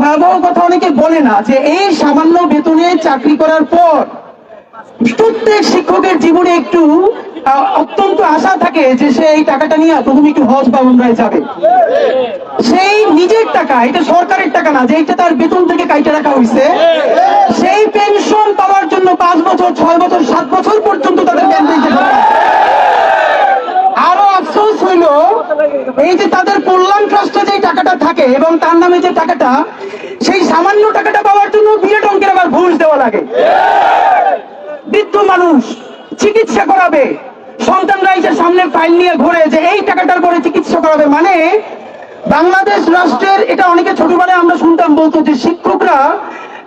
ভয়াবহ কথা অনেকে বলে না যে এই সামান্য বেতনে চাকরি করার পর প্রত্যেক শিক্ষকের জীবনে একটু অত্যন্ত আশা থাকে যে সে এই টাকাটা নিয়ে প্রথমে একটু হজ বা উমরায় যাবে। সেই নিজের টাকা, এটা সরকারের টাকা না, যে এটা তার বেতন থেকে কাইটে রাখা হয়েছে সেই পেনশন পাওয়ার জন্য পাঁচ বছর, ছয় বছর, সাত বছর পর্যন্ত তাদের ব্যাংক দিতে আরও আফসোস হইল এই যে তাদের কল্যাণ ট্রাস্টে যে টাকাটা থাকে এবং তার নামে যে টাকাটা, সেই সামান্য টাকাটা পাওয়ার জন্য বিরাট অঙ্কের আবার ঘুষ দেওয়া লাগে। বৃদ্ধ মানুষ চিকিৎসা করাবে। সন্তানরা এসে সামনে ফাইল নিয়ে ঘুরে যে এই টাকাটার পরে চিকিৎসা করাবে মানে বাংলাদেশ রাষ্ট্রের, এটা অনেকে ছোটবেলায় আমরা শুনতাম বলতো যে শিক্ষকরা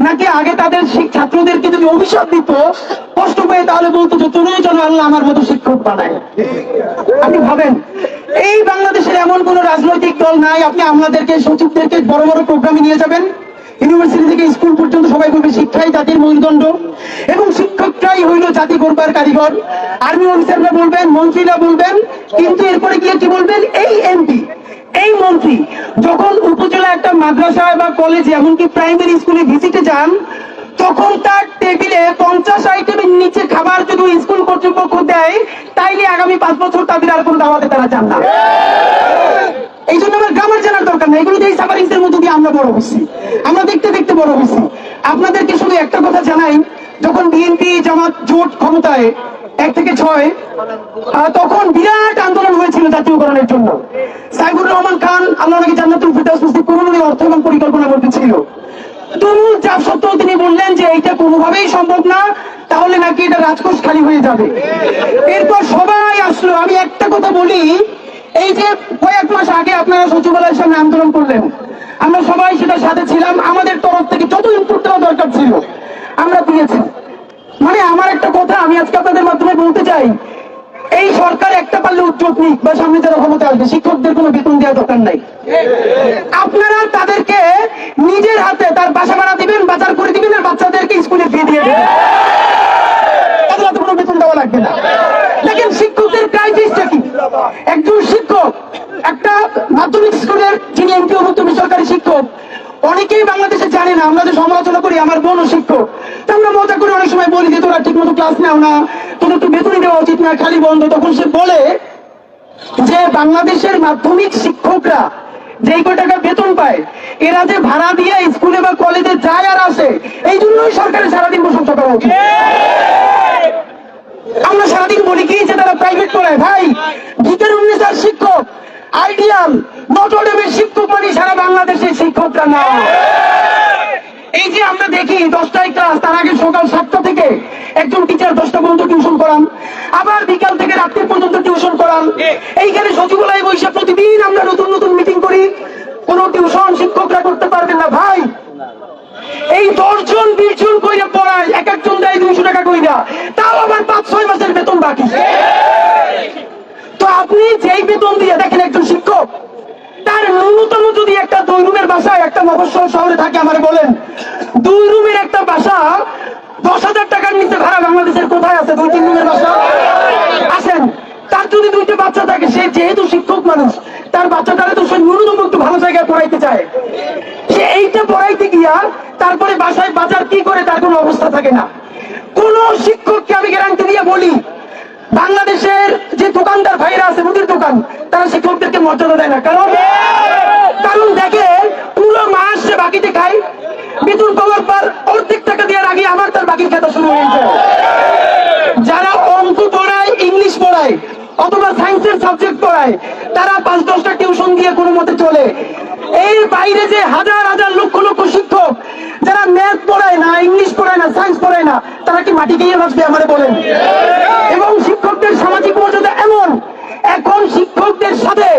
নাকি আগে তাদের ছাত্রদেরকে যদি অভিশাপ দিত, কষ্ট পেয়ে তাহলে বলতো যে তুমি যেন আল্লাহ আমার মতো শিক্ষক বানায়। আপনি ভাবেন? এই বাংলাদেশের এমন কোন রাজনৈতিক দল নাই, আপনি আমাদেরকে, সচিবদেরকে বড় বড় প্রোগ্রামে নিয়ে যাবেন। ইউনিভার্সিটি থেকে স্কুল পর্যন্ত সবাই বলবে, শিক্ষাই জাতির মূলদণ্ড। এবং শিক্ষকরাই হইল জাতি গড়বার কারিগর। আর্মি অফিসাররা বলবেন, মন্ত্রীরা বলবেন, কিন্তু এরপরে গিয়ে কি বলবেন? এই এমপি এই মন্ত্রী, যখন উপজেলা একটা মাদ্রাসা বা কলেজে এমনকি প্রাইমারি স্কুলে ভিজিটে যান তখন তার টেবিলে পঞ্চাশ আইটেমের নিচে খাবার যদি স্কুল কর্তৃপক্ষ দেয় তাইলে আগামী পাঁচ বছর তাদের আর কোনো দাওয়াতে তারা চান না। এই জন্য আমার গ্রামের জানার দরকার নেই। এগুলো এই সাফারিংসের মধ্যে দিয়ে আমরা বড় হচ্ছি আমরা দেখতে দেখতে বড় হচ্ছি আপনাদেরকে শুধু একটা কথা জানাই যখন বিএনপি জামাত জোট ক্ষমতায় এক থেকে ছয় তখন বিরাট আন্দোলন হয়েছিল জাতীয়করণের জন্য। সাইবুর রহমান খান আল্লাহ নাকি জান্নাতুল ফিরদাউস নসিব করুন অর্থ এবং পরিকল্পনা করতে ছিল। তুমুল চাপ সত্ত্বেও তিনি বললেন যে এইটা কোনোভাবেই সম্ভব না, তাহলে নাকি এটা রাজকোষ খালি হয়ে যাবে। এরপর সবাই আসলো। আমি একটা কথা বলি, এই যে কয়েক মাস আগে আপনারা সচিবালয়ের সামনে আন্দোলন করলেন, আমরা সবাই সেটার সাথে ছিলাম। আমাদের তরফ থেকে যত ইনপুট দেওয়া দরকার ছিল, আমরা দিয়েছি। মানে আমার একটা কথা, আমি আজকে আপনাদের মাধ্যমে বলতে চাই, এই সরকার একটা পারলে উদ্যোগ নিক, বা সামনে যারা ক্ষমতা আসবে, শিক্ষকদের কোনো বেতন দেওয়ার দরকার নাই আপনারা তাদেরকে নিজের হাতে তার বাসা ভাড়া দিবেন বাজার করে দিবেন আর বাচ্চাদেরকে স্কুলে ফি দিয়ে দেবেন তাদের হাতে কোনো বেতন দেওয়া লাগবে না দেখেন শিক্ষকদের ক্রাইসিসটা কি একজন শিক্ষক একটা মাধ্যমিক স্কুলের যিনি এমপি অভুক্ত বেসরকারি শিক্ষক অনেকেই বাংলাদেশে জানে না আমরা যে সমালোচনা করি আমার বোনও শিক্ষক তো আমরা মজা করে অনেক সময় বলি যে তোরা ঠিক মতো ক্লাস নেও না, তোদের একটু বেতনই দেওয়া উচিত না, খালি বন্ধ। তখন সে বলে যে, বাংলাদেশের মাধ্যমিক শিক্ষকরা যেই কয় টাকা বেতন পায়, এরা যে ভাড়া দিয়ে স্কুলে বা কলেজে যায় আর আসে, এই জন্যই সরকারের সারাদিন প্রশংসা করা উচিত। আমরা সারাদিন বলি কি যে, তারা প্রাইভেট পড়ায়। ভাই ভিতর উন্নিশার শিক্ষক, আইডিয়াল নটরডেমের শিক্ষক মানে সারা বাংলাদেশের শিক্ষকরা না। এই যে আমরা দেখি, দশটায় ক্লাস, তার আগে সকাল সাতটা থেকে একজন টিচার দশটা পর্যন্ত টিউশন করান আবার বিকাল থেকে রাত্রি পর্যন্ত টিউশন করান। এইখানে সচিবালয় বসে প্রতিদিন আমরা নতুন নতুন মিটিং করি। কোন টিউশন শিক্ষকরা করতে পারবেন না ভাই। এই দশজন বিশ জন কইরা পড়ায় এক একজন দেয় দুইশো টাকা কইরা। তাও আবার পাঁচ ছয় মাসের বেতন বাকি। তো আপনি যেই বেতন দিয়ে দেখেন একজন শিক্ষক তার ন্যূনতম যদি একটা দুই রুমের বাসায় একটা মফস্বল শহরে থাকে আমারে বলেন। দুই রুমের একটা বাসা দশ হাজার টাকার নিচে ভাড়া বাংলাদেশের কোথায় আছে? দুই, তিন রুমের বাসা? আসেন। তার যদি দুইটা বাচ্চা থাকে, সে যেহেতু শিক্ষক মানুষ, তার বাচ্চাটারে তো সে ন্যূনতম একটু ভালো জায়গায় পড়াইতে চায়। সে এইটা পড়াইতে গিয়া তারপরে বাসায় বাজার কি করে, তার কোনো অবস্থা থাকে না। কোন শিক্ষককে আমি গ্যারান্টি দিয়ে বলি, বাংলাদেশের যে দোকানদার ভাইরা আছে, মুদির দোকান, তারা শিক্ষকদেরকে মর্যাদা দেয় না। কারণ কারণ দেখে পুরো মাস সে বাকিতে খায় বেতন পাওয়ার পর অর্ধেক টাকা দেওয়ার আগে আমার তার বাকির খেতা শুরু হয়ে যায় যারা অঙ্ক পড়ায়, ইংলিশ পড়ায়, অথবা সায়েন্সের সাবজেক্ট পড়ায়, তারা পাঁচ দশটা টিউশন দিয়ে কোনো মতে চলে। এর বাইরে যে হাজার হাজার লক্ষ লক্ষ শিক্ষক, যারা ম্যাথ পড়ায় না, ইংলিশ পড়ায় না সায়েন্স পড়ায় না, তারা কি মাটি গিয়ে বাঁচবে আমারে বলেন? এবং শিক্ষকদের সামাজিক মর্যাদা এমন, এখন শিক্ষকদের সাথে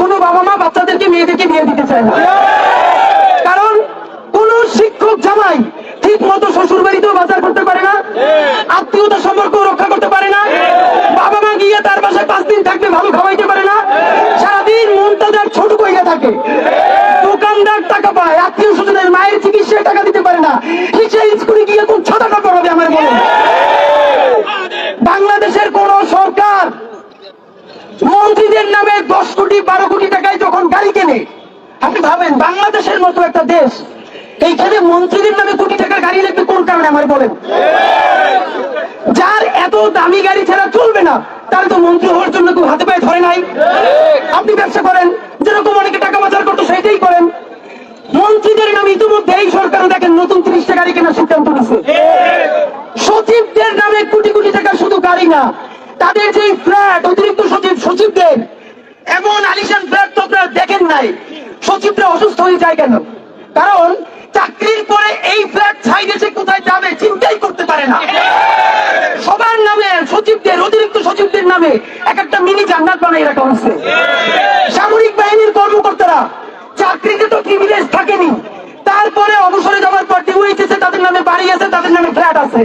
কোনো বাবা মা বাচ্চাদেরকে মেয়েদেরকে বিয়ে দিতে চায় না কারণ কোন শিক্ষক জামাই ঠিক মতো শ্বশুর বাড়িতেও বাজার করতে পারে না আত্মীয়তা সম্পর্ক রক্ষা করতে পারে না বাবা মা গিয়ে তার বাসায় পাঁচ দিন থাকবে ভালো খাওয়াইতে পারে না সারাদিন মনটা তার ছোট কইরা থাকে। দোকানদার টাকা পায় আত্মীয় স্বজনের মায়ের চিকিৎসায় টাকা দিতে পারে না সে স্কুলে গিয়ে কোন ছ টাকা পড়াবে আমার বলে? বাংলাদেশের কোন সরকার মন্ত্রীদের নামে দশ কোটি বারো কোটি টাকায় যখন গাড়ি কেনে আপনি ভাবেন বাংলাদেশের মতো একটা দেশ এইখানে মন্ত্রীদের নামে লাগবে আমার বলেন। যার এত দামি গাড়ি ছাড়া চলবে না, তার তো মন্ত্রী হওয়ার জন্য কেউ হাতে পায়ে ধরে নাই। আপনি ব্যবসা করেন, যেরকম অনেকে টাকা বাজার করতো সেটাই করেন। মন্ত্রীদের নামে ইতিমধ্যে এই সরকার দেখেন নতুন তিরিশটা গাড়ি কেনার সিদ্ধান্ত নিছে সচিবদের নামে কোটি কোটি টাকা শুধু গাড়ি না, তাদের যে ফ্ল্যাট, অতিরিক্ত সচিব, সচিবদের এমন আলিশান ফ্ল্যাট তো আপনারা দেখেন নাই। সচিবরা অসুস্থ হয়ে যায় কেন? কারণ চাকরির পরে এই ফ্ল্যাট ছাই দেশে কোথায় যাবে চিন্তাই করতে পারে না। সবার নামে সচিবদের, অতিরিক্ত সচিবদের নামে এক একটা মিনি জান্নাত বানাই রাখা হচ্ছে সামরিক বাহিনীর কর্মকর্তারা চাকরিতে তো প্রিভিলেজ থাকেনি। তারপরে অবসরে যাওয়ার পর ডিউএইচএস তাদের নামে বাড়ি আছে, তাদের নামে ফ্ল্যাট আছে।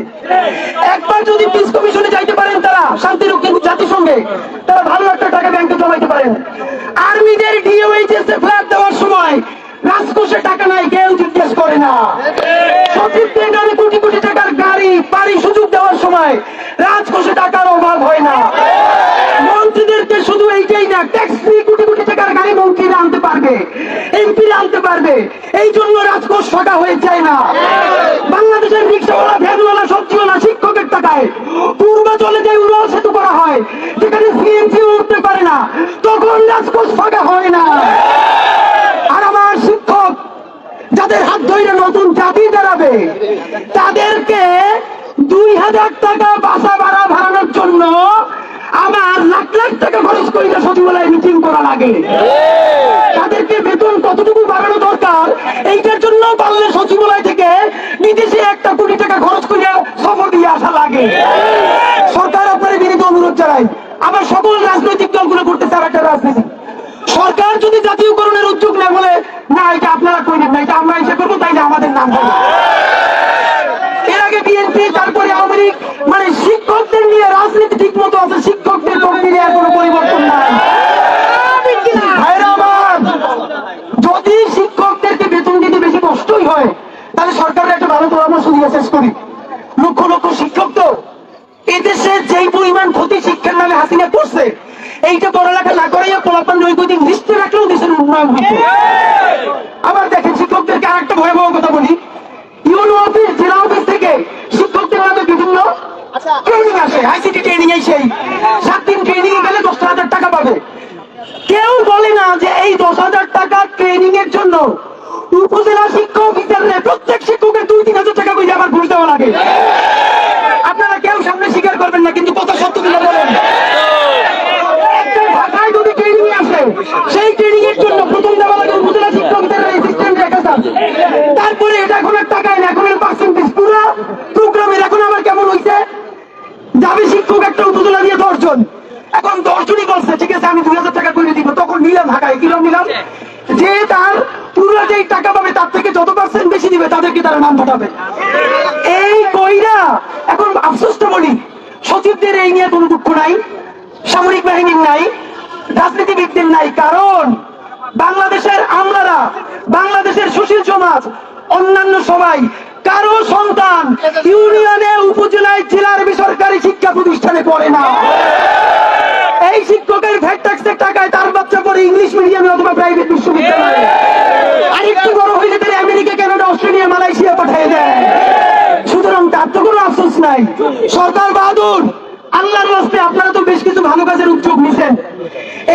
একবার যদি পিস কমিশনে যাইতে পারেন তারা, শান্তিরক্ষী জাতিসংঘে, তারা ভালো একটা টাকা ব্যাংকে জমাইতে পারেন। আর্মিদের ডিওএইচএস এ ফ্ল্যাট দেওয়ার সময় রাজকোষে টাকা নাই, কেউ জিজ্ঞেস করে না। সচিবদের নামে কোটি কোটি টাকার গাড়ি, বাড়ি সুযোগ দেওয়ার সময় রাজকোষে টাকার অভাব হয় না। মন্ত্রীদেরকে শুধু এইটাই না ট্যাক্স ফ্রি কোটি কোটি টাকার গাড়ি মন্ত্রীরা আনতে পারবে এমপিরা আনতে পারবে। এই জন্য রাজকোষ ফাঁকা হয়ে যায় না। বাংলাদেশের রিক্সাওয়ালা, ভ্যানওয়ালা, সবজিওয়ালা, শিক্ষকের টাকায় পূর্বাচলে যে উড়াল সেতু করা হয়। যেখানে সিএনজি উঠতে পারে না, তখন রাজকোষ ফাঁকা হয় না আর আমার শিক্ষক ধরে নতুন জাতি দাঁড়াবে তাদেরকে দুই হাজার টাকা বাসা ভাড়া ভাড়ানোর জন্য আমার লাখ লাখ টাকা খরচ করে সচিবালয়ে মিটিং করা লাগে। তাদেরকে বেতন কতটুকু বাড়ানো দরকার, এইটার জন্য পারলে সচিবালয় থেকে বিদেশে একটা কোটি টাকা খরচ করে সফর দিয়ে আসা লাগে। সরকার আপনার বিনীত অনুরোধ জানাই আবার সকল রাজনৈতিক দলগুলো করতে চার একটা রাজনীতি। সরকার যদি জাতীয়করণের উদ্যোগ নেয় বলে, না, এটা আপনারা করেন না, এটা আমরা এসে একটা ভালো পরামর্শ দিয়ে শেষ করি। লক্ষ লক্ষ শিক্ষক তো এদেশে যেই পরিমাণ ক্ষতি শিক্ষার নামে হাসিনা করছে এইটা পড়ালেখা না করাইয়া পোলাপান নৈতিক লিস্টে রাখলেও দেশের উন্নয়ন হতো আবার দেখেন শিক্ষকদেরকে আরেকটা ভয়াবহ কথা বলি। ইউনো অফিস জেলা অফিস থেকে শিক্ষকদের নামে বিভিন্ন ট্রেনিং আসে আইসিটি ট্রেনিং এই সেই। সাত দিন ট্রেনিং গেলে দশ হাজার টাকা পাবে। কেউ বলে না যে এই দশ হাজার টাকা ট্রেনিং এর জন্য উপজেলা শিক্ষক অফিসাররা প্রত্যেক শিক্ষকের দুই তিন হাজার টাকা করে আমার ঘুষ দেওয়া লাগে। আপনারা কেউ সামনে স্বীকার করবেন না, কিন্তু কথা সত্য দিলে বলেন একটা ঢাকায় যদি ট্রেনিং আসে সেই ট্রেনিং এর জন্য প্রথম দেওয়া লাগে উপজেলা শিক্ষকদের অ্যাসিস্ট্যান্ট এক হাজার তারপরে এটা এখন আর টাকায় না এখন পার্সেন্টেজ পুরো প্রোগ্রামের এখন আবার কেমন হইছে যাবে শিক্ষক একটা উপজেলা দিয়ে দশজন এখন দশজনই বলছে ঠিক আছে আমি দুই হাজার টাকা করে দিব তখন নিলাম ঢাকায় কিরম নিলাম যে তার পুরো যেই টাকা পাবে তার থেকে যত পার্সেন্ট বেশি দিবে তাদেরকে পাঠাবে এই কইরা, এখন আফসোসটা বলি, সচিবদের এই নিয়ে কোনো দুঃখ নাই, সামরিক বাহিনীর নাই, রাজনীতিবিদদের নাই, কারণ বাংলাদেশের আমলারা, বাংলাদেশের সুশীল সমাজ, অন্যান্য সবাই, কারও সন্তান ইউনিয়নে, উপজেলায়, জেলার বেসরকারি শিক্ষা প্রতিষ্ঠানে পড়ে না। এই শিক্ষকের ভ্যাট ট্যাক্সের টাকায় তার বাচ্চা পড়ে ইংলিশ মিডিয়ামে অথবা প্রাইভেট বিশ্ববিদ্যালয়ে আরেকটু বড় হইলে তারা আমেরিকা কানাডা অস্ট্রেলিয়া মালয়েশিয়া পাঠিয়ে দেয় সুতরাং তার তো কোনো আফসোস নাই। সরকার বাহাদুর, আল্লাহর রাস্তে আপনারা তো বেশ কিছু ভালো কাজের উদ্যোগ নিছেন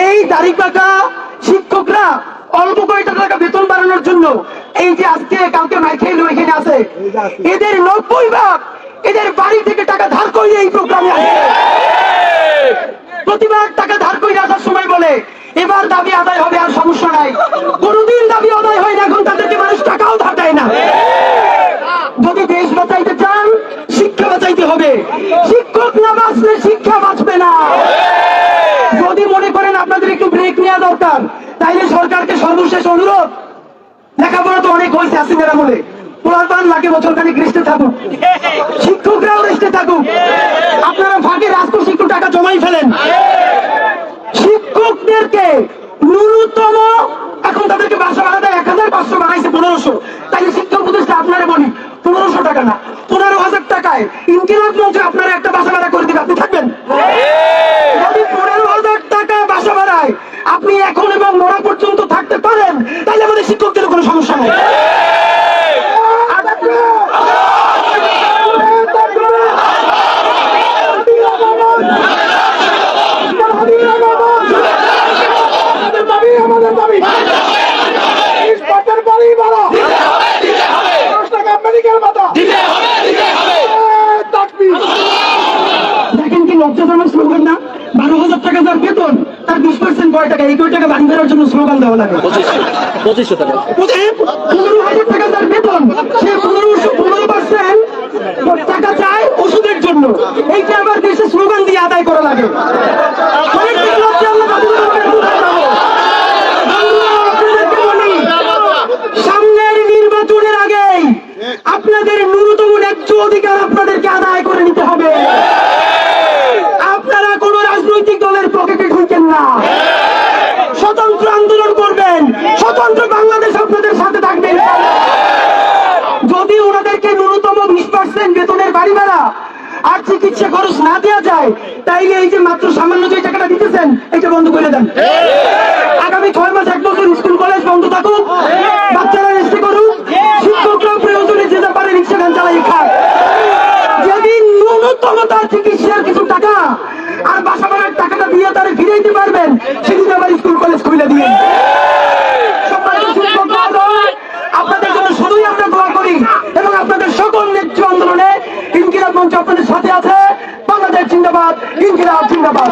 এই দাড়ি পাকা শিক্ষকরা অল্প কয়েকটা টাকা বেতন বাড়ানোর জন্য এই যে আজকে কালকে মাইকেল এখানে আছে, এদের নব্বই ভাগ এদের বাড়ি থেকে টাকা ধার করে এই প্রোগ্রামে আসে। প্রতিবার টাকা ধার করে আসার সময় বলে, এবার দাবি আদায় হবে আর সমস্যা নাই। কোনোদিন দাবি আদায় হয় না, এখন তাদেরকে মানুষ টাকাও ধার দেয় না। সর্বশেষ অনুরোধ, লেখাপড়া তো অনেক হয়েছে আসিমের আমলে থাকুক। আপনারা শিক্ষকদেরকে ন্যূনতম, এখন তাদেরকে পনেরোশো। তাই বলি, পনেরোশো টাকা না, পনেরো হাজার টাকায় আপনারা একটা বাসা ভাড়া করে দিবে, আপনি থাকবেন? আমাদের দাবি। ইস্পাতের বাড়ি ভাড়া। দশ টাকা মেডিকেল ভাতা। স্লোগান টাকা দেওয়া লাগে। তার বেতন সে পার্সেন্ট টাকা চায় ওষুধের জন্য। এইটা আবার দেশে স্লোগান দিয়ে আদায় করা লাগে। স্বতন্ত্র বাংলাদেশ আপনাদের সাথে থাকবে। যদি ওনাদেরকে ন্যূনতম বিশ পার্সেন্ট বেতনের বাড়ি ভাড়া আর চিকিৎসা খরচ না দেওয়া যায়, তাইলে এই যে মাত্র সামান্য যে টাকাটা দিতেছেন, এটা বন্ধ করে দেন। আগামী ছয় মাস এক বছর স্কুল, কলেজ বন্ধ থাকুক, বাচ্চারা রেস্টে করুক শিক্ষকরা প্রয়োজনে যে যা পারে রিক্সা গান চালাই খাক। যদি ন্যূনতম তার চিকিৎসার কিছু টাকা আর বাসা ভাড়ার টাকাটা দিয়ে তারা ফিরে দিতে পারবেন, সেদিন আবার স্কুল, কলেজ খুলে দিয়ে জিন্দাবাদ ইনকিলাব জিন্দাবাদ।